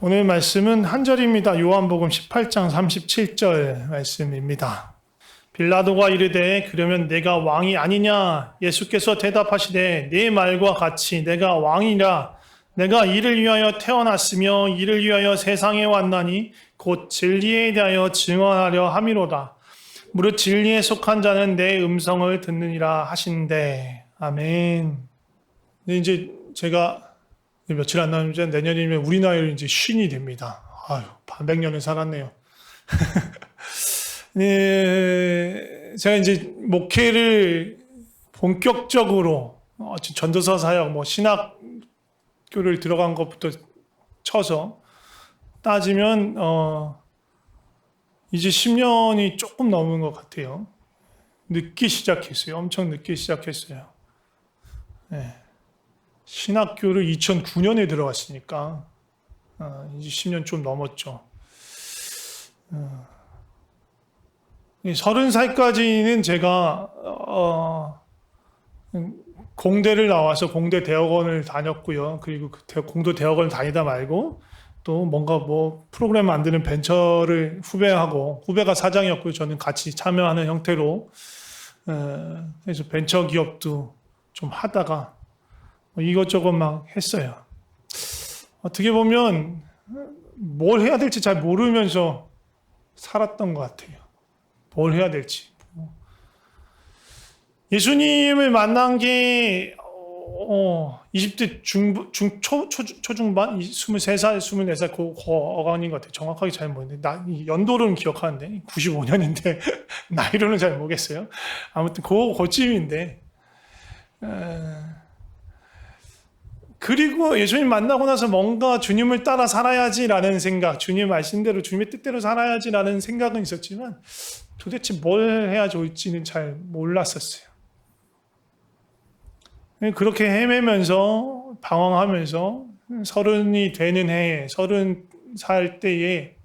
오늘 말씀은 한 절입니다. 요한복음 18장 37절 말씀입니다. 빌라도가 이르되 그러면 내가 왕이 아니냐 예수께서 대답하시되 내 말과 같이 내가 왕이라 내가 이를 위하여 태어났으며 이를 위하여 세상에 왔나니 곧 진리에 대하여 증언하려 함이로다. 무릇 진리에 속한 자는 내 음성을 듣느니라 하신대. 아멘. 근데 이제 제가 며칠 안 남은 내년이면 우리 나이로 이제 쉰이 됩니다. 아유, 반백 년을 살았네요. 네, 제가 이제 목회를 본격적으로 어, 전도서 사역, 뭐 신학교를 들어간 것부터 쳐서 따지면 어, 이제 10년이 조금 넘은 것 같아요. 늦게 시작했어요. 엄청 늦게 시작했어요. 네. 신학교를 2009년에 들어갔으니까 어, 이제 10년 좀 넘었죠. 어, 30살까지는 제가 어, 공대를 나와서 공대 대학원을 다녔고요. 그리고 그 대- 공도 대학원을 다니다 말고 또 뭔가 뭐 프로그램 만드는 벤처를 후배하고 후배가 사장이었고요. 저는 같이 참여하는 형태로 어, 그래서 벤처 기업도 좀 하다가 뭐 이것저것 막 했어요. 어떻게 보면 뭘 해야 될지 잘 모르면서 살았던 것 같아요. 뭘 해야 될지. 예수님을 만난 게 어, 20대 중, 중, 초, 초, 초중반? 23살, 24살 그, 그 어간인 것 같아요. 정확하게 잘 모르는데, 연도로는 기억하는데, 95년인데, 나이로는 잘 모르겠어요. 아무튼 그, 그쯤인데, 에, 그리고 예수님 만나고 나서 뭔가 주님을 따라 살아야지라는 생각, 주님 말씀대로 주님의 뜻대로 살아야지라는 생각은 있었지만 도대체 뭘 해야 좋을지는 잘 몰랐었어요. 그렇게 헤매면서 방황하면서 서른이 되는 해에 서른 살 때에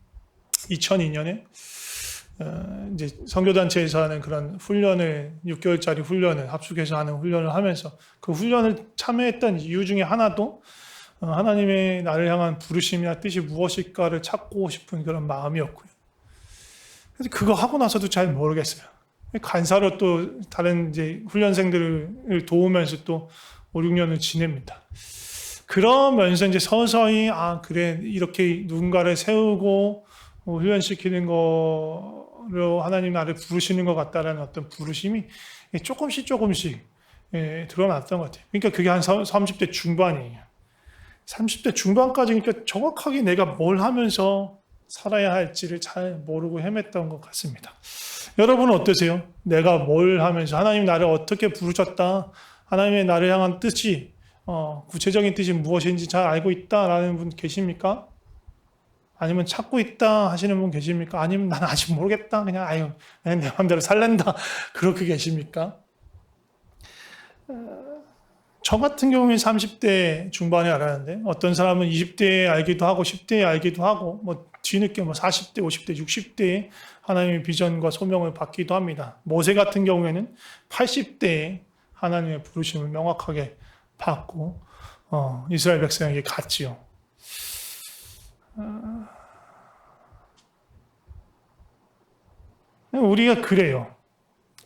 2002년에 어, 이제 선교단체에서 하는 그런 훈련을 6개월짜리 훈련을 합숙해서 하는 훈련을 하면서 그 훈련을 참여했던 이유 중에 하나도 어, 하나님의 나를 향한 부르심이나 뜻이 무엇일까를 찾고 싶은 그런 마음이었고요. 그래서 그거 하고 나서도 잘 모르겠어요. 간사로 또 다른 이제 훈련생들을 도우면서 또 5, 6년을 지냅니다. 그러면서 이제 서서히 아 그래 이렇게 누군가를 세우고 뭐 훈련시키는 거로 하나님 나를 부르시는 것 같다라는 어떤 부르심이 조금씩 조금씩 예, 드러났던 것 같아요. 그러니까 그게 한 30대 중반이에요. 30대 중반까지 그러니까 정확하게 내가 뭘 하면서 살아야 할지를 잘 모르고 헤맸던 것 같습니다. 여러분은 어떠세요? 내가 뭘 하면서 하나님 나를 어떻게 부르셨다? 하나님의 나를 향한 뜻이 어, 구체적인 뜻이 무엇인지 잘 알고 있다라는 분 계십니까? 아니면 찾고 있다 하시는 분 계십니까? 아니면 난 아직 모르겠다. 그냥 아유, 그냥 내 마음대로 살랜다. 그렇게 계십니까? 저 같은 경우에 30대 중반에 알았는데 어떤 사람은 20대에 알기도 하고 10대에 알기도 하고 뭐 뒤늦게 뭐 40대, 50대, 60대에 하나님의 비전과 소명을 받기도 합니다. 모세 같은 경우에는 80대에 하나님의 부르심을 명확하게 받고 어, 이스라엘 백성에게 갔지요. 어, 우리가 그래요.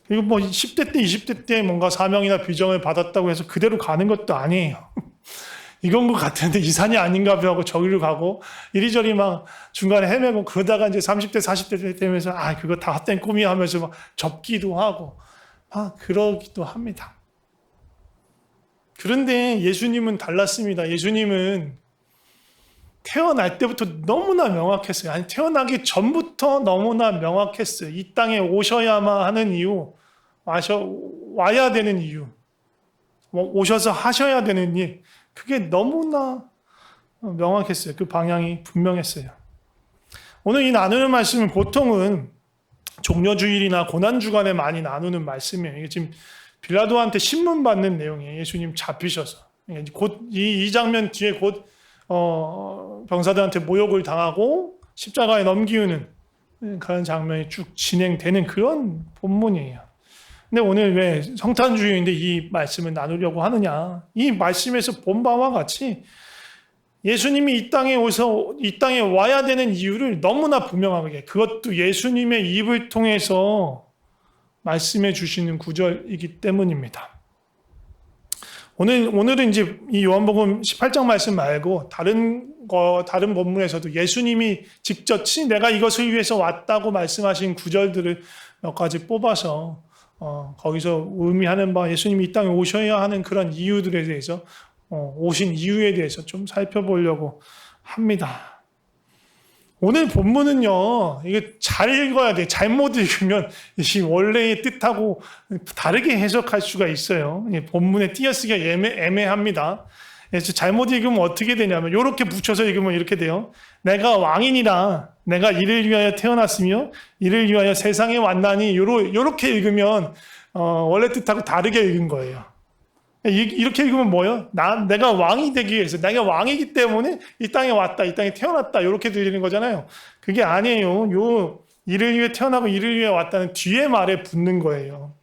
그리고 뭐 10대 때, 20대 때 뭔가 사명이나 비전을 받았다고 해서 그대로 가는 것도 아니에요. 이건 것 같은데 이 산이 아닌가 하고 저기로 가고 이리저리 막 중간에 헤매고 그러다가 이제 30대, 40대 되면서 아, 그거 다 헛된 꿈이야 하면서 막 접기도 하고 막 그러기도 합니다. 그런데 예수님은 달랐습니다. 예수님은 태어날 때부터 너무나 명확했어요. 아니, 태어나기 전부터 너무나 명확했어요. 이 땅에 오셔야만 하는 이유, 와셔, 와야 되는 이유, 뭐 오셔서 하셔야 되는 일, 그게 너무나 명확했어요. 그 방향이 분명했어요. 오늘 이 나누는 말씀은 보통은 종려주일이나 고난주간에 많이 나누는 말씀이에요. 이게 지금 빌라도한테 신문 받는 내용이에요. 예수님 잡히셔서. 곧, 이, 이 장면 뒤에 곧, 어, 병사들한테 모욕을 당하고 십자가에 넘기우는 그런 장면이 쭉 진행되는 그런 본문이에요. 근데 오늘 왜 성탄주의인데 이 말씀을 나누려고 하느냐? 이 말씀에서 본 바와 같이 예수님이 이 땅에 오서 이 땅에 와야 되는 이유를 너무나 분명하게 그것도 예수님의 입을 통해서 말씀해 주시는 구절이기 때문입니다. 오늘 오늘은 이제 이 요한복음 18장 말씀 말고 다른 거 다른 본문에서도 예수님이 직접 친 내가 이것을 위해서 왔다고 말씀하신 구절들을 몇 가지 뽑아서 어, 거기서 의미하는 바 예수님이 이 땅에 오셔야 하는 그런 이유들에 대해서 어, 오신 이유에 대해서 좀 살펴보려고 합니다. 오늘 본문은요, 이게 잘 읽어야 돼. 잘못 읽으면 이 원래의 뜻하고 다르게 해석할 수가 있어요. 이 본문의 띄어쓰기가 애매, 애매 합니다. 그래서 잘못 읽으면 어떻게 되냐면, 이렇게 붙여서 읽으면 이렇게 돼요. 내가 왕이니라, 내가 이를 위하여 태어났으며, 이를 위하여 세상에 왔나니, 요렇게 읽으면, 어, 원래 뜻하고 다르게 읽은 거예요. 이렇게 읽으면 뭐예요? 나, 내가 왕이 되기 위해서, 내가 왕이기 때문에 이 땅에 왔다, 이 땅에 태어났다, 이렇게 들리는 거잖아요. 그게 아니에요. 요, 이를 위해 태어나고 이를 위해 왔다는 뒤에 말에 붙는 거예요.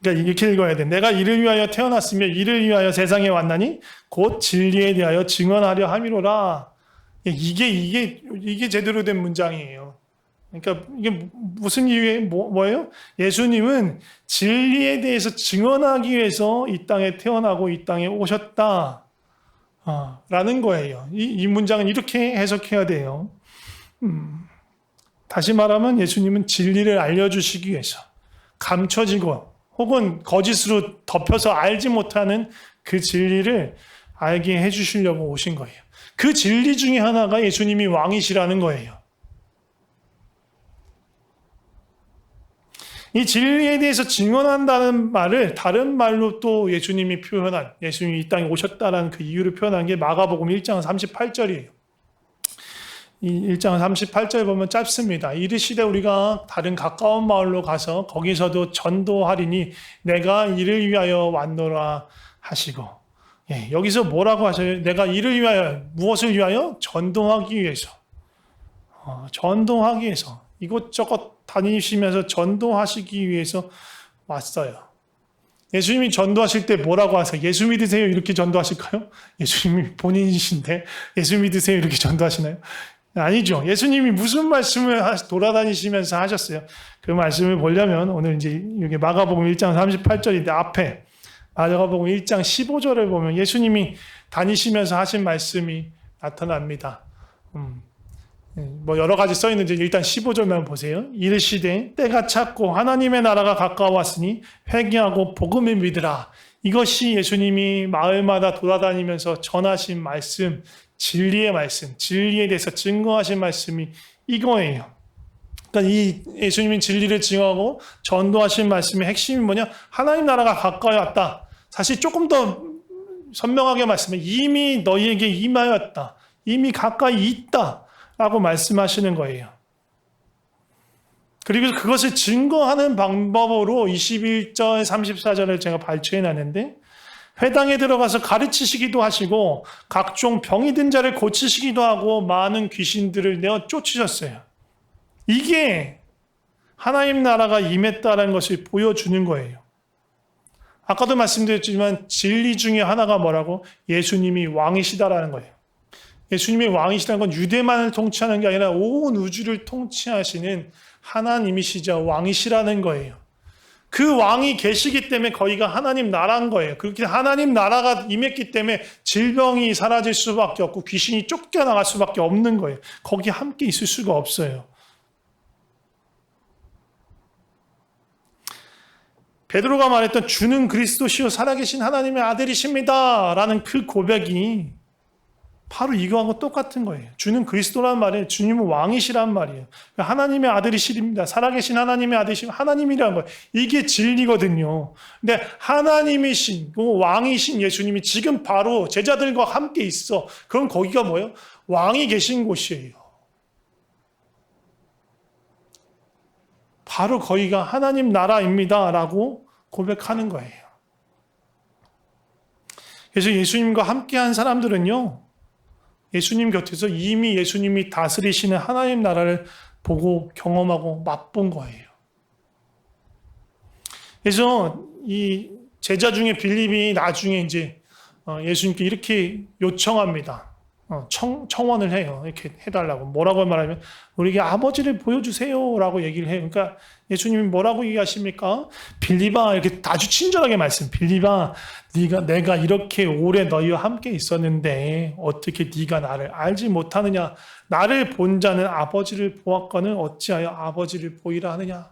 그러니까 이렇게 읽어야 돼. 내가 이를 위하여 태어났으며 이를 위하여 세상에 왔나니 곧 진리에 대하여 증언하려 함이로라. 이게, 이게, 이게 제대로 된 문장이에요. 그러니까 이게 무슨 이유에 뭐, 뭐예요? 예수님은 진리에 대해서 증언하기 위해서 이 땅에 태어나고 이 땅에 오셨다. 아, 라는 거예요. 이, 이 문장은 이렇게 해석해야 돼요. 음, 다시 말하면 예수님은 진리를 알려주시기 위해서 감춰지고 혹은 거짓으로 덮여서 알지 못하는 그 진리를 알게 해주시려고 오신 거예요. 그 진리 중에 하나가 예수님이 왕이시라는 거예요. 이 진리에 대해서 증언한다는 말을 다른 말로 또 예수님이 표현한 예수님이 이 땅에 오셨다라는 그 이유를 표현한 게 마가복음 1장 38절이에요. 이 1장 38절 보면 짧습니다. 이르시되 우리가 다른 가까운 마을로 가서 거기서도 전도하리니 내가 이를 위하여 왔노라 하시고 예, 여기서 뭐라고 하셔요? 내가 이를 위하여 무엇을 위하여 전도하기 위해서 어, 전도하기 위해서 이곳저곳 다니시면서 전도하시기 위해서 왔어요. 예수님이 전도하실 때 뭐라고 하세요? 예수 믿으세요? 이렇게 전도하실까요? 예수님이 본인이신데 예수 믿으세요? 이렇게 전도하시나요? 아니죠. 예수님이 무슨 말씀을 돌아다니시면서 하셨어요? 그 말씀을 보려면 오늘 이제 여기 마가복음 1장 38절인데 앞에 마가복음 1장 15절을 보면 예수님이 다니시면서 하신 말씀이 나타납니다. 음. 예, 뭐 여러 가지 써 있는데 일단 15절만 보세요. 이르시되 때가 찼고 하나님의 나라가 가까웠으니 회개하고 복음을 믿으라. 이것이 예수님이 마을마다 돌아다니면서 전하신 말씀, 진리의 말씀, 진리에 대해서 증거하신 말씀이 이거예요. 그러니까 이 예수님이 진리를 증거하고 전도하신 말씀의 핵심이 뭐냐? 하나님 나라가 가까이 왔다. 사실 조금 더 선명하게 말씀해 이미 너희에게 임하였다. 이미 가까이 있다. 라고 말씀하시는 거예요. 그리고 그것을 증거하는 방법으로 21절, 34절을 제가 발췌해 놨는데, 회당에 들어가서 가르치시기도 하시고, 각종 병이 든 자를 고치시기도 하고, 많은 귀신들을 내어 쫓으셨어요. 이게 하나님 나라가 임했다는 것을 보여주는 거예요. 아까도 말씀드렸지만 진리 중에 하나가 뭐라고? 예수님이 왕이시다라는 거예요. 예수님이 왕이시라는 건 유대만을 통치하는 게 아니라 온 우주를 통치하시는 하나님이시자 왕이시라는 거예요. 그 왕이 계시기 때문에 거기가 하나님 나라인 거예요. 그렇게 하나님 나라가 임했기 때문에 질병이 사라질 수밖에 없고 귀신이 쫓겨나갈 수밖에 없는 거예요. 거기 함께 있을 수가 없어요. 베드로가 말했던 주는 그리스도시요 살아계신 하나님의 아들이십니다. 라는 그 고백이 바로 이거하고 똑같은 거예요. 주는 그리스도란 말이에요. 주님은 왕이시란 말이에요. 하나님의 아들이시립니다. 살아계신 하나님의 아들이시 하나님이라는 거예요. 이게 진리거든요. 근데 하나님이신, 왕이신 예수님이 지금 바로 제자들과 함께 있어. 그럼 거기가 뭐예요? 왕이 계신 곳이에요. 바로 거기가 하나님 나라입니다. 라고 고백하는 거예요. 그래서 예수님과 함께한 사람들은요, 예수님 곁에서 이미 예수님이 다스리시는 하나님 나라를 보고 경험하고 맛본 거예요. 그래서 이 제자 중에 빌립이 나중에 이제 어, 예수님께 이렇게 요청합니다. 어, 청, 청원을 해요. 이렇게 해달라고. 뭐라고 말하면, 우리에게 아버지를 보여주세요. 라고 얘기를 해요. 그러니까 예수님이 뭐라고 얘기하십니까? 빌리바, 이렇게 아주 친절하게 말씀. 빌리바, 네가, 내가 이렇게 오래 너희와 함께 있었는데, 어떻게 네가 나를 알지 못하느냐? 나를 본 자는 아버지를 보았거늘 어찌하여 아버지를 보이라 하느냐?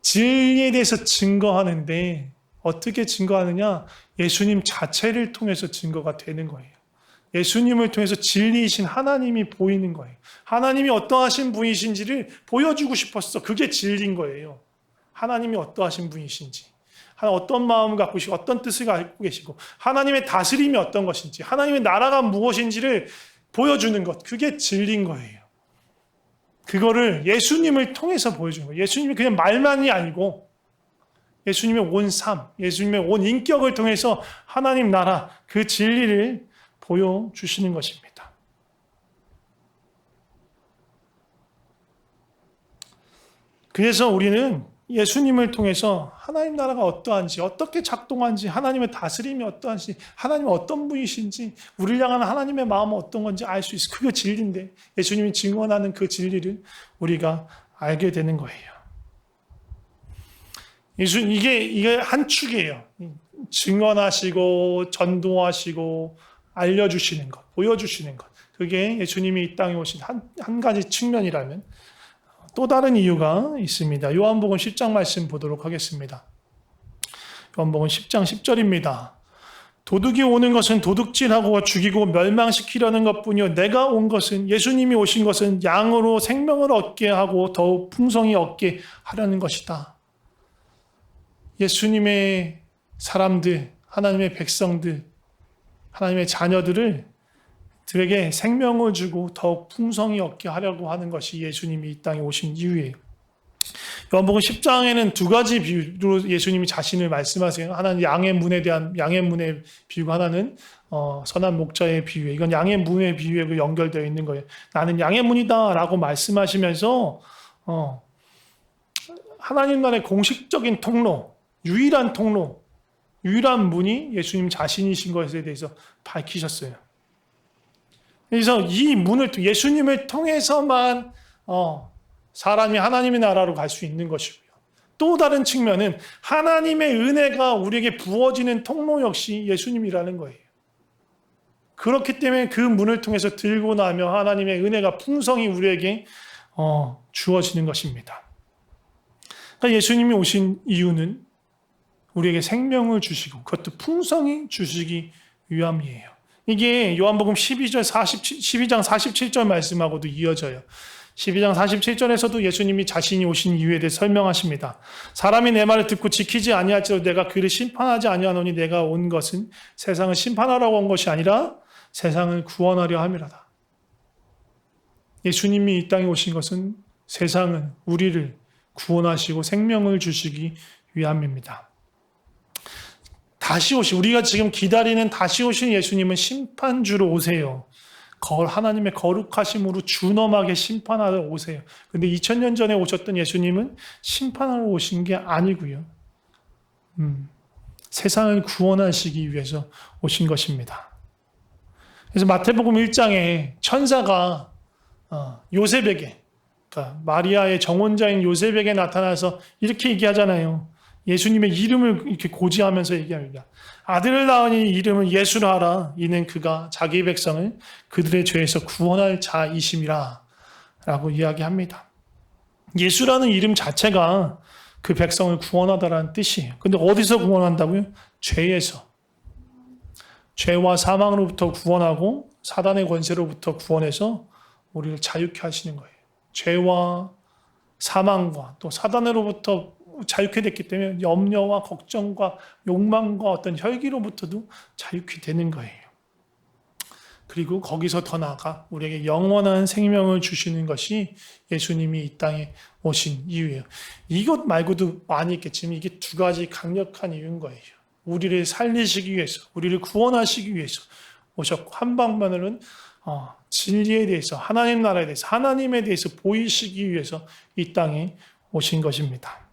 진리에 대해서 증거하는데, 어떻게 증거하느냐? 예수님 자체를 통해서 증거가 되는 거예요. 예수님을 통해서 진리이신 하나님이 보이는 거예요. 하나님이 어떠하신 분이신지를 보여주고 싶었어. 그게 진리인 거예요. 하나님이 어떠하신 분이신지. 어떤 마음을 갖고 계시고 어떤 뜻을 갖고 계시고 하나님의 다스림이 어떤 것인지 하나님의 나라가 무엇인지를 보여주는 것 그게 진리인 거예요. 그거를 예수님을 통해서 보여주는 거예요. 예수님이 그냥 말만이 아니고 예수님의 온 삶, 예수님의 온 인격을 통해서 하나님 나라 그 진리를 보여주시는 것입니다. 그래서 우리는 예수님을 통해서 하나님 나라가 어떠한지, 어떻게 작동하는지, 하나님의 다스림이 어떠한지, 하나님 어떤 분이신지, 우리를 향한 하나님의 마음은 어떤 건지 알 수 있어. 그게 진리인데, 예수님이 증언하는 그 진리를 우리가 알게 되는 거예요. 예수, 이게, 이게 한 축이에요. 증언하시고, 전도하시고, 알려주시는 것, 보여주시는 것. 그게 예수님이 이 땅에 오신 한, 한 가지 측면이라면 또 다른 이유가 있습니다. 요한복음 10장 말씀 보도록 하겠습니다. 요한복음 10장 10절입니다. 도둑이 오는 것은 도둑질하고 죽이고 멸망시키려는 것뿐이요 내가 온 것은 예수님이 오신 것은 양으로 생명을 얻게 하고 더욱 풍성히 얻게 하려는 것이다. 예수님의 사람들, 하나님의 백성들, 하나님의 자녀들을 들에게 생명을 주고 더욱 풍성히 얻게 하려고 하는 것이 예수님이 이 땅에 오신 이유예요. 요한복음 10장에는 두 가지 비유로 예수님이 자신을 말씀하세요. 하나는 양의 문에 대한 양의 문의 비유가 하나는 어, 선한 목자의 비유에 이건 양의 문의 비유에 연결되어 있는 거예요. 나는 양의 문이다라고 말씀하시면서 어, 하나님 나라의 공식적인 통로, 유일한 통로, 유일한 문이 예수님 자신이신 것에 대해서 밝히셨어요. 그래서 이 문을 예수님을 통해서만 어, 사람이 하나님의 나라로 갈 수 있는 것이고요. 또 다른 측면은 하나님의 은혜가 우리에게 부어지는 통로 역시 예수님이라는 거예요. 그렇기 때문에 그 문을 통해서 들고 나면 하나님의 은혜가 풍성히 우리에게 어, 주어지는 것입니다. 그러니까 예수님이 오신 이유는 우리에게 생명을 주시고 그것도 풍성히 주시기 위함이에요. 이게 요한복음 12절 47, 12장 47절 말씀하고도 이어져요. 12장 47절에서도 예수님이 자신이 오신 이유에 대해 설명하십니다. 사람이 내 말을 듣고 지키지 아니할지라도 내가 그를 심판하지 아니하노니 내가 온 것은 세상을 심판하라고 온 것이 아니라 세상을 구원하려 함이라다. 예수님이 이 땅에 오신 것은 세상은 우리를 구원하시고 생명을 주시기 위함입니다. 다시 오시 우리가 지금 기다리는 다시 오신 예수님은 심판주로 오세요. 거 하나님의 거룩하심으로 준엄하게 심판하러 오세요. 근데 2000년 전에 오셨던 예수님은 심판하러 오신 게 아니고요. 음, 세상을 구원하시기 위해서 오신 것입니다. 그래서 마태복음 1장에 천사가 어, 요셉에게 그러니까 마리아의 정혼자인 요셉에게 나타나서 이렇게 얘기하잖아요. 예수님의 이름을 이렇게 고지하면서 얘기합니다. 아들을 낳으니 이름을 예수라 하라. 이는 그가 자기 백성을 그들의 죄에서 구원할 자이심이라. 라고 이야기합니다. 예수라는 이름 자체가 그 백성을 구원하다라는 뜻이에요. 근데 어디서 구원한다고요? 죄에서. 죄와 사망으로부터 구원하고 사단의 권세로부터 구원해서 우리를 자유케 하시는 거예요. 죄와 사망과 또 사단으로부터 자유케 됐기 때문에 염려와 걱정과 욕망과 어떤 혈기로부터도 자유케 되는 거예요. 그리고 거기서 더 나아가 우리에게 영원한 생명을 주시는 것이 예수님이 이 땅에 오신 이유예요. 이것 말고도 많이 있겠지만 이게 두 가지 강력한 이유인 거예요. 우리를 살리시기 위해서, 우리를 구원하시기 위해서 오셨고 한 방면으로는 어, 진리에 대해서, 하나님 나라에 대해서, 하나님에 대해서 보이시기 위해서 이 땅에 오신 것입니다.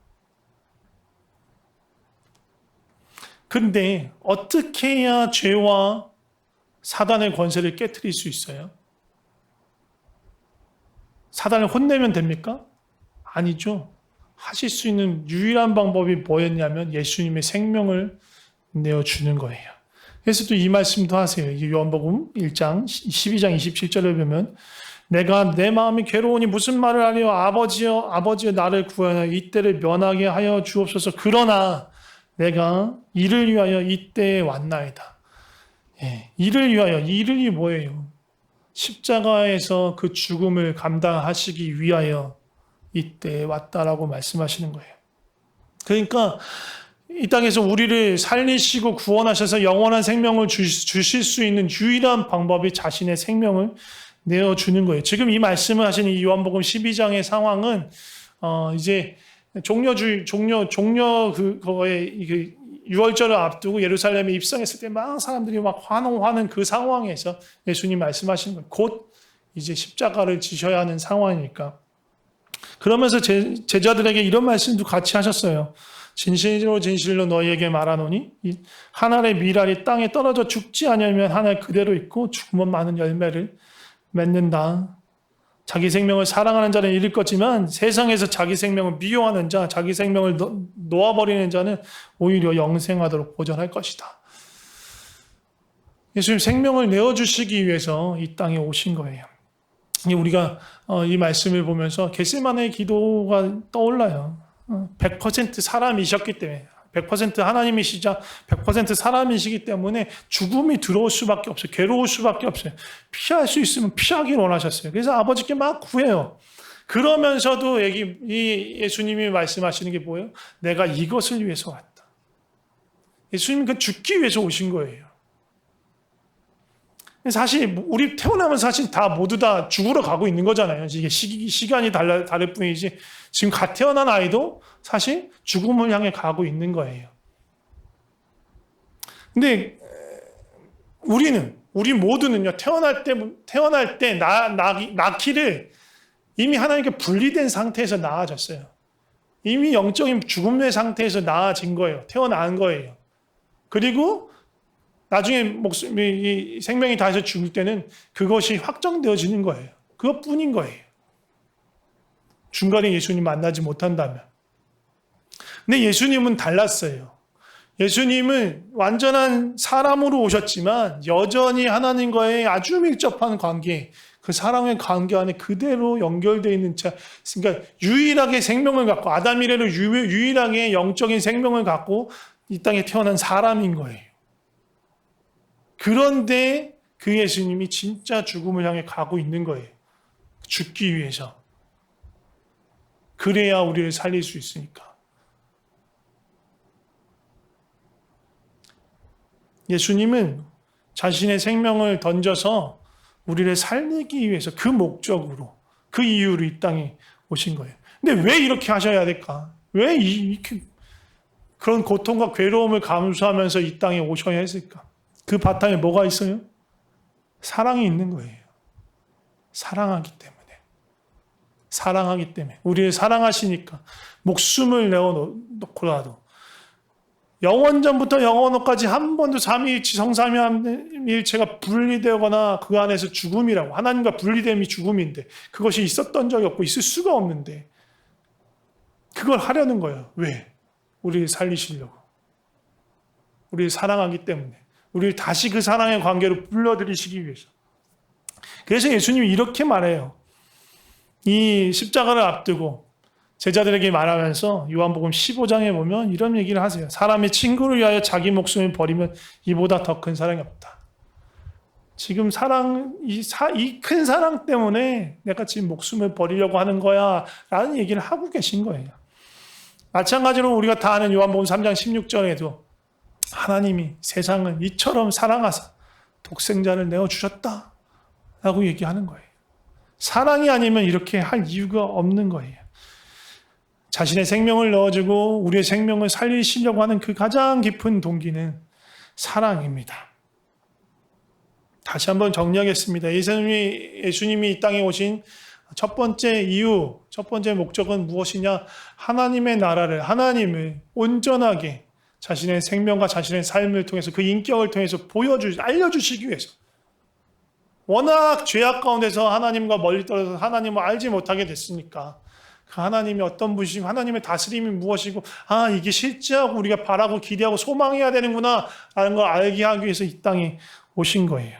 근데 어떻게 해야 죄와 사단의 권세를 깨뜨릴 수 있어요? 사단을 혼내면 됩니까? 아니죠. 하실 수 있는 유일한 방법이 뭐였냐면 예수님의 생명을 내어주는 거예요. 그래서 또 이 말씀도 하세요. 이 요한복음 1장 12장 27절을 보면 내가 내 마음이 괴로우니 무슨 말을 하려 아버지여 아버지여 나를 구하여 이때를 면하게 하여 주옵소서 그러나 내가 이를 위하여 이때에 왔나이다. 예, 이를 위하여 이를이 뭐예요? 십자가에서 그 죽음을 감당하시기 위하여 이때에 왔다라고 말씀하시는 거예요. 그러니까 이 땅에서 우리를 살리시고 구원하셔서 영원한 생명을 주, 주실 수 있는 유일한 방법이 자신의 생명을 내어주는 거예요. 지금 이 말씀을 하시는 이 요한복음 12장의 상황은 어 이제 종려주 종려 종려 그 거에 이게 유월절을 앞두고 예루살렘에 입성했을 때 막 사람들이 막 환호하는 그 상황에서 예수님 말씀하시는 거예요. 곧 이제 십자가를 지셔야 하는 상황이니까. 그러면서 제, 제자들에게 이런 말씀도 같이 하셨어요. 진실로 진실로 너희에게 말하노니 이한 알의 밀알이 땅에 떨어져 죽지 않으면 한알 그대로 있고 죽으면 많은 열매를 맺는다. 자기 생명을 사랑하는 자는 잃을 거지만 세상에서 자기 생명을 미워하는 자, 자기 생명을 놓- 놓아버리는 자는 오히려 영생하도록 보전할 것이다. 예수님 생명을 내어주시기 위해서 이 땅에 오신 거예요. 이 우리가 어, 이 말씀을 보면서 겟세만의 기도가 떠올라요. 어, 100% 사람이셨기 때문에 100% 하나님이시자 100% 사람이시기 때문에 죽음이 들어올 수밖에 없어요. 괴로울 수밖에 없어요. 피할 수 있으면 피하길 원하셨어요. 그래서 아버지께 막 구해요. 그러면서도 이 예수님이 말씀하시는 게 뭐예요? 내가 이것을 위해서 왔다. 예수님은 그 죽기 위해서 오신 거예요. 사실 우리 태어나면 사실 다 모두 다 죽으러 가고 있는 거잖아요. 이게 시, 시간이 달라, 다를 뿐이지 지금 갓 태어난 아이도 사실 죽음을 향해 가고 있는 거예요. 근데 우리는 우리 모두는요 태어날 때 태어날 때 나, 나, 낳기를 이미 하나님께 분리된 상태에서 나아졌어요. 이미 영적인 죽음의 상태에서 나아진 거예요. 태어난 거예요. 그리고 나중에 목숨이 이 생명이 다해서 죽을 때는 그것이 확정되어지는 거예요. 그것뿐인 거예요. 중간에 예수님 만나지 못한다면. 근데 예수님은 달랐어요. 예수님은 완전한 사람으로 오셨지만 여전히 하나님과의 아주 밀접한 관계, 그 사랑의 관계 안에 그대로 연결되어 있는 자, 그러니까 유일하게 생명을 갖고 아담 이래로 유일하게 영적인 생명을 갖고 이 땅에 태어난 사람인 거예요. 그런데 그 예수님이 진짜 죽음을 향해 가고 있는 거예요. 죽기 위해서. 그래야 우리를 살릴 수 있으니까. 예수님은 자신의 생명을 던져서 우리를 살리기 위해서 그 목적으로, 그 이유로 이 땅에 오신 거예요. 근데 왜 이렇게 하셔야 될까? 왜 이렇게 그런 고통과 괴로움을 감수하면서 이 땅에 오셔야 했을까? 그 바탕에 뭐가 있어요? 사랑이 있는 거예요. 사랑하기 때문에. 사랑하기 때문에. 우리를 사랑하시니까 목숨을 내어놓고라도 영원전부터 영원후까지 한 번도 삼위일체 성삼위일체가 분리되거나 그 안에서 죽음이라고 하나님과 분리됨이 죽음인데 그것이 있었던 적이 없고 있을 수가 없는데 그걸 하려는 거예요. 왜? 우리를 살리시려고. 우리를 사랑하기 때문에. 우리를 다시 그 사랑의 관계로 불러들이시기 위해서. 그래서 예수님이 이렇게 말해요. 이 십자가를 앞두고 제자들에게 말하면서 요한복음 15장에 보면 이런 얘기를 하세요. 사람의 친구를 위하여 자기 목숨을 버리면 이보다 더 큰 사랑이 없다. 지금 사랑, 이 큰 사랑 때문에 내가 지금 목숨을 버리려고 하는 거야. 라는 얘기를 하고 계신 거예요. 마찬가지로 우리가 다 아는 요한복음 3장 16절에도 하나님이 세상을 이처럼 사랑하사 독생자를 내어 주셨다. 라고 얘기하는 거예요. 사랑이 아니면 이렇게 할 이유가 없는 거예요. 자신의 생명을 넣어주고 우리의 생명을 살리시려고 하는 그 가장 깊은 동기는 사랑입니다. 다시 한번 정리하겠습니다. 예수님이, 예수님이 이 땅에 오신 첫 번째 이유, 첫 번째 목적은 무엇이냐? 하나님의 나라를, 하나님을 온전하게 자신의 생명과 자신의 삶을 통해서 그 인격을 통해서 보여주 알려주시기 위해서 워낙 죄악 가운데서 하나님과 멀리 떨어져서 하나님을 알지 못하게 됐으니까 그 하나님이 어떤 분이시고 하나님의 다스림이 무엇이고 아 이게 실제하고 우리가 바라고 기대하고 소망해야 되는구나 라는 걸 알게 하기 위해서 이 땅에 오신 거예요.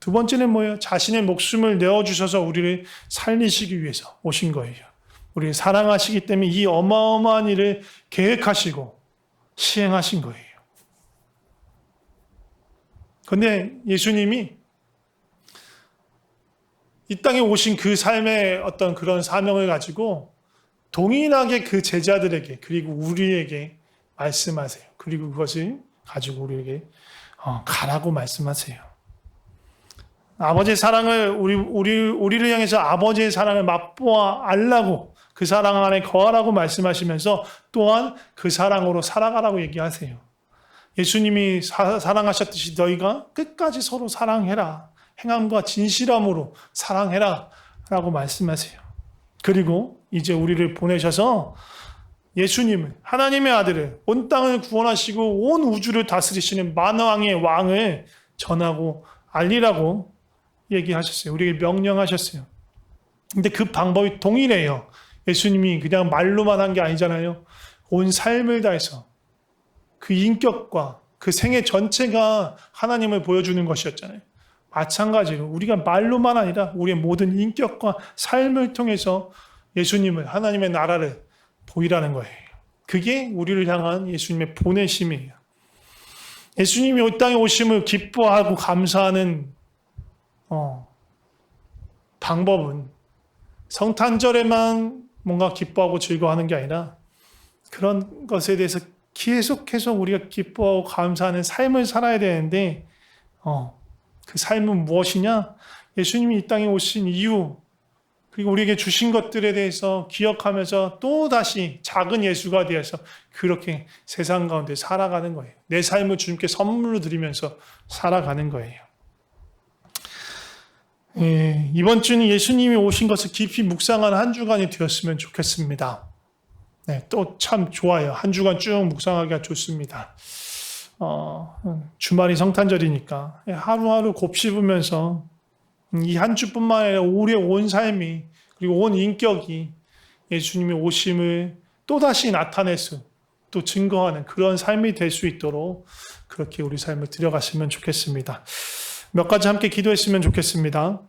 두 번째는 뭐예요? 자신의 목숨을 내어 주셔서 우리를 살리시기 위해서 오신 거예요. 우리를 사랑하시기 때문에 이 어마어마한 일을 계획하시고 시행하신 거예요. 근데 예수님이 이 땅에 오신 그 삶의 어떤 그런 사명을 가지고 동일하게 그 제자들에게 그리고 우리에게 말씀하세요. 그리고 그것을 가지고 우리에게 어, 가라고 말씀하세요. 아버지의 사랑을 우리 우리 우리를 향해서 아버지의 사랑을 맛보아 알라고 그 사랑 안에 거하라고 말씀하시면서 또한 그 사랑으로 살아가라고 얘기하세요. 예수님이 사, 사랑하셨듯이 너희가 끝까지 서로 사랑해라. 행함과 진실함으로 사랑해라. 라고 말씀하세요. 그리고 이제 우리를 보내셔서 예수님을, 하나님의 아들을, 온 땅을 구원하시고 온 우주를 다스리시는 만왕의 왕을 전하고 알리라고 얘기하셨어요. 우리에게 명령하셨어요. 근데 그 방법이 동일해요. 예수님이 그냥 말로만 한 게 아니잖아요. 온 삶을 다해서 그 인격과 그 생애 전체가 하나님을 보여주는 것이었잖아요. 마찬가지로 우리가 말로만 아니라 우리의 모든 인격과 삶을 통해서 예수님을 하나님의 나라를 보이라는 거예요. 그게 우리를 향한 예수님의 보내심이에요. 예수님이 이 땅에 오심을 기뻐하고 감사하는 어, 방법은 성탄절에만 뭔가 기뻐하고 즐거워하는 게 아니라 그런 것에 대해서 계속해서 우리가 기뻐하고 감사하는 삶을 살아야 되는데 어, 그 삶은 무엇이냐? 예수님이 이 땅에 오신 이유 그리고 우리에게 주신 것들에 대해서 기억하면서 또 다시 작은 예수가 되어서 그렇게 세상 가운데 살아가는 거예요. 내 삶을 주님께 선물로 드리면서 살아가는 거예요. 예, 이번 주는 예수님이 오신 것을 깊이 묵상하는 한 주간이 되었으면 좋겠습니다. 네, 또 참 좋아요. 한 주간 쭉 묵상하기가 좋습니다. 어, 주말이 성탄절이니까 하루하루 곱씹으면서 이 한 주뿐만 아니라 우리의 온 삶이 그리고 온 인격이 예수님의 오심을 또다시 나타내서 또 증거하는 그런 삶이 될 수 있도록 그렇게 우리 삶을 들여갔으면 좋겠습니다. 몇 가지 함께 기도했으면 좋겠습니다.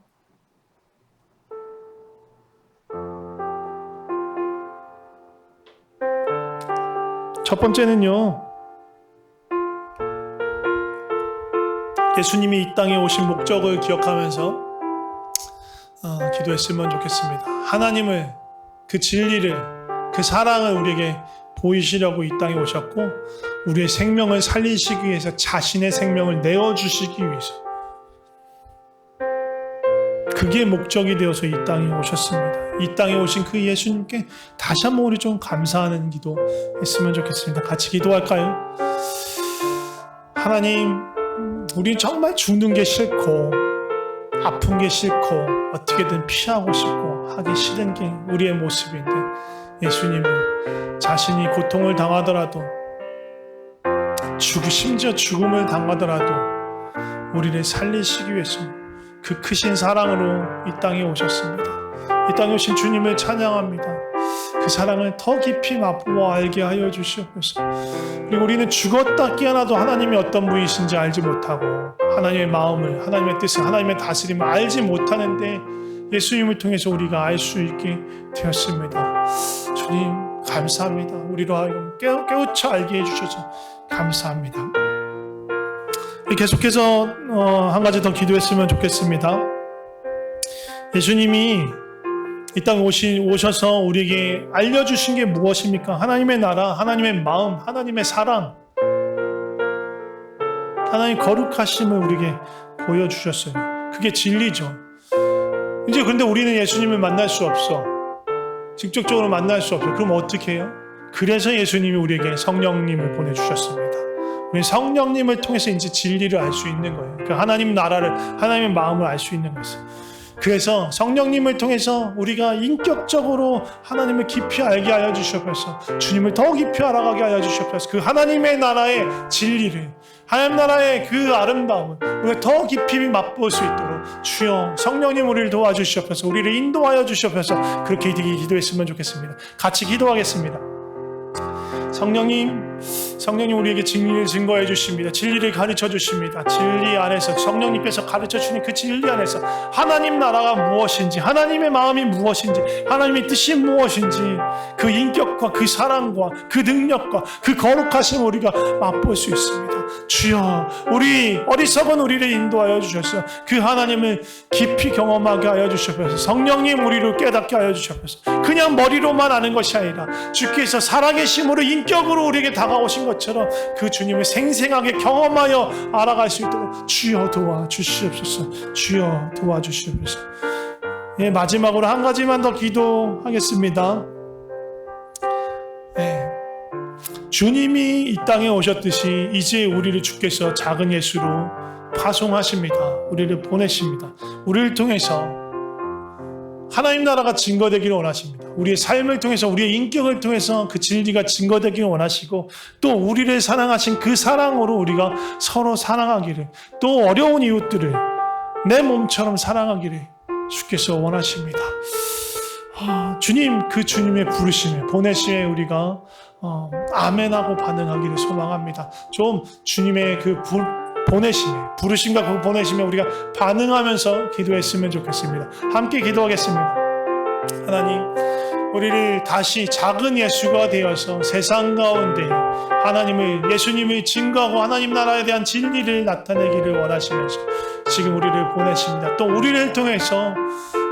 첫 번째는요, 예수님이 이 땅에 오신 목적을 기억하면서 어, 기도했으면 좋겠습니다. 하나님을, 그 진리를, 그 사랑을 우리에게 보이시려고 이 땅에 오셨고, 우리의 생명을 살리시기 위해서 자신의 생명을 내어 주시기 위해서 그게 목적이 되어서 이 땅에 오셨습니다. 이 땅에 오신 그 예수님께 다시 한번 우리 좀 감사하는 기도 했으면 좋겠습니다. 같이 기도할까요? 하나님, 우리 정말 죽는 게 싫고, 아픈 게 싫고, 어떻게든 피하고 싶고, 하기 싫은 게 우리의 모습인데, 예수님은 자신이 고통을 당하더라도, 죽, 심지어 죽음을 당하더라도, 우리를 살리시기 위해서 그 크신 사랑으로 이 땅에 오셨습니다. 이 땅에 오신 주님을 찬양합니다. 그 사랑을 더 깊이 맛보아 알게 하여 주시옵소서. 그리고 우리는 죽었다 깨어나도 하나님이 어떤 분이신지 알지 못하고 하나님의 마음을, 하나님의 뜻을, 하나님의 다스림을 알지 못하는데 예수님을 통해서 우리가 알 수 있게 되었습니다. 주님 감사합니다. 우리로 하여금 깨우, 깨우쳐 알게 해주셔서 감사합니다. 계속해서 어, 한 가지 더 기도했으면 좋겠습니다. 예수님이 이 오시, 오셔서 우리에게 알려주신 게 무엇입니까? 하나님의 나라, 하나님의 마음, 하나님의 사랑, 하나님 거룩하심을 우리에게 보여주셨어요. 그게 진리죠. 이제 근데 우리는 예수님을 만날 수 없어. 직접적으로 만날 수 없어. 그럼 어떻게 해요? 그래서 예수님이 우리에게 성령님을 보내주셨습니다. 우리 성령님을 통해서 이제 진리를 알 수 있는 거예요. 그 하나님 나라를, 하나님의 마음을 알 수 있는 것을. 그래서 성령님을 통해서 우리가 인격적으로 하나님을 깊이 알게 하여 주시옵소서. 주님을 더 깊이 알아가게 하여 주시옵소서. 그 하나님의 나라의 진리를 하나님 나라의 그 아름다움을 우리가 더 깊이 맛볼 수 있도록 주여 성령님 우리를 도와주시옵소서. 우리를 인도하여 주시옵소서. 그렇게 기도했으면 좋겠습니다. 같이 기도하겠습니다. 성령님, 성령님 우리에게 진리를 증거해 주십니다. 진리를 가르쳐 주십니다. 진리 안에서 성령님께서 가르쳐 주는 그 진리 안에서 하나님 나라가 무엇인지, 하나님의 마음이 무엇인지, 하나님의 뜻이 무엇인지, 그 인격과 그 사랑과 그 능력과 그 거룩하심 우리가 맛볼 수 있습니다. 주여, 우리 어리석은 우리를 인도하여 주셔서 그 하나님을 깊이 경험하게 하여 주셔서 성령님 우리를 깨닫게 하여 주셔서 그냥 머리로만 아는 것이 아니라 주께서 살아계심으로 인격 으로 우리에게 다가오신 것처럼 그 주님을 생생하게 경험하여 알아갈 수 있도록 주여 도와 주시옵소서. 주여 도와 주시옵소서. 예, 마지막으로 한 가지만 더 기도하겠습니다. 예, 주님이 이 땅에 오셨듯이 이제 우리를 주께서 작은 예수로 파송하십니다. 우리를 보내십니다. 우리를 통해서 하나님 나라가 증거되기를 원하십니다. 우리의 삶을 통해서 우리의 인격을 통해서 그 진리가 증거되기를 원하시고 또 우리를 사랑하신 그 사랑으로 우리가 서로 사랑하기를 또 어려운 이웃들을 내 몸처럼 사랑하기를 주께서 원하십니다. 아, 주님 그 주님의 부르심에 보내심에 우리가 어, 아멘하고 반응하기를 소망합니다. 좀 주님의 그 부, 보내심에 부르심과 그 보내심에 우리가 반응하면서 기도했으면 좋겠습니다. 함께 기도하겠습니다. 하나님, 우리를 다시 작은 예수가 되어서 세상 가운데 하나님을 예수님을 증거하고 하나님 나라에 대한 진리를 나타내기를 원하시면서 지금 우리를 보내십니다. 또 우리를 통해서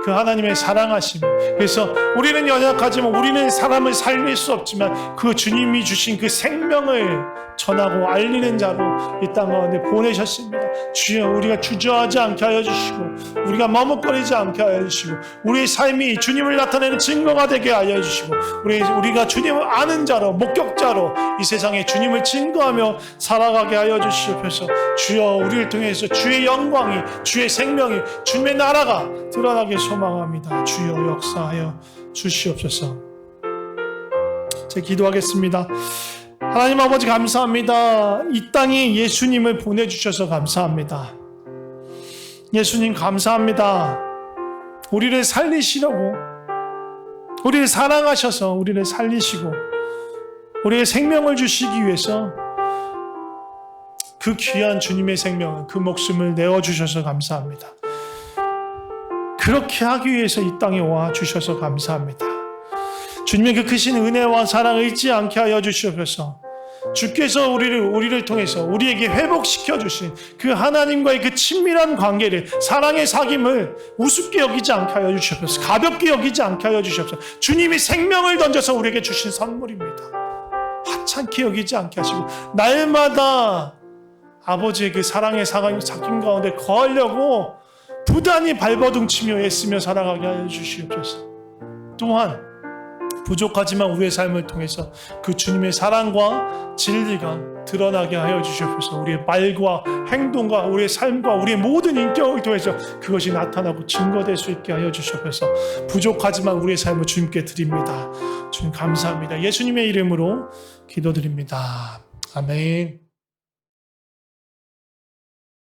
그 하나님의 사랑하심. 그래서 우리는 연약하지만 우리는 사람을 살릴 수 없지만 그 주님이 주신 그 생명을 전하고 알리는 자로 이 땅 가운데 보내셨습니다. 주여 우리가 주저하지 않게 하여 주시고 우리가 머뭇거리지 않게 하여 주시고 우리의 삶이 주님을 나타내는 증거가 되게 하여 주시고 우리 우리가 주님을 아는 자로 목격자로 이 세상에 주님을 증거하며 살아가게 하여 주시옵소서. 주여 우리를 통해서 주의 영광이 주의 생명이 주님의 나라가 드러나게 소망 합니다. 주여 역사하여 주시옵소서. 제 기도하겠습니다. 하나님 아버지 감사합니다. 이 땅에 예수님을 보내주셔서 감사합니다. 예수님 감사합니다. 우리를 살리시려고, 우리를 사랑하셔서 우리를 살리시고, 우리의 생명을 주시기 위해서 그 귀한 주님의 생명을, 그 목숨을 내어주셔서 감사합니다. 그렇게 하기 위해서 이 땅에 와 주셔서 감사합니다. 주님의 그 크신 은혜와 사랑을 잊지 않게 하여 주시옵소서. 주께서 우리를 우리를 통해서 우리에게 회복시켜 주신 그 하나님과의 그 친밀한 관계를 사랑의 사귐을 우습게 여기지 않게 하여 주시옵소서. 가볍게 여기지 않게 하여 주시옵소서. 주님이 생명을 던져서 우리에게 주신 선물입니다. 하찮게 여기지 않게 하시고 날마다 아버지의 그 사랑의 사귐 가운데 거하려고 부단히 발버둥 치며 애쓰며 살아가게 하여 주시옵소서. 또한 부족하지만 우리의 삶을 통해서 그 주님의 사랑과 진리가 드러나게 하여 주시옵소서. 우리의 말과 행동과 우리의 삶과 우리의 모든 인격을 통해서 그것이 나타나고 증거될 수 있게 하여 주시옵소서. 부족하지만 우리의 삶을 주님께 드립니다. 주님 감사합니다. 예수님의 이름으로 기도드립니다. 아멘.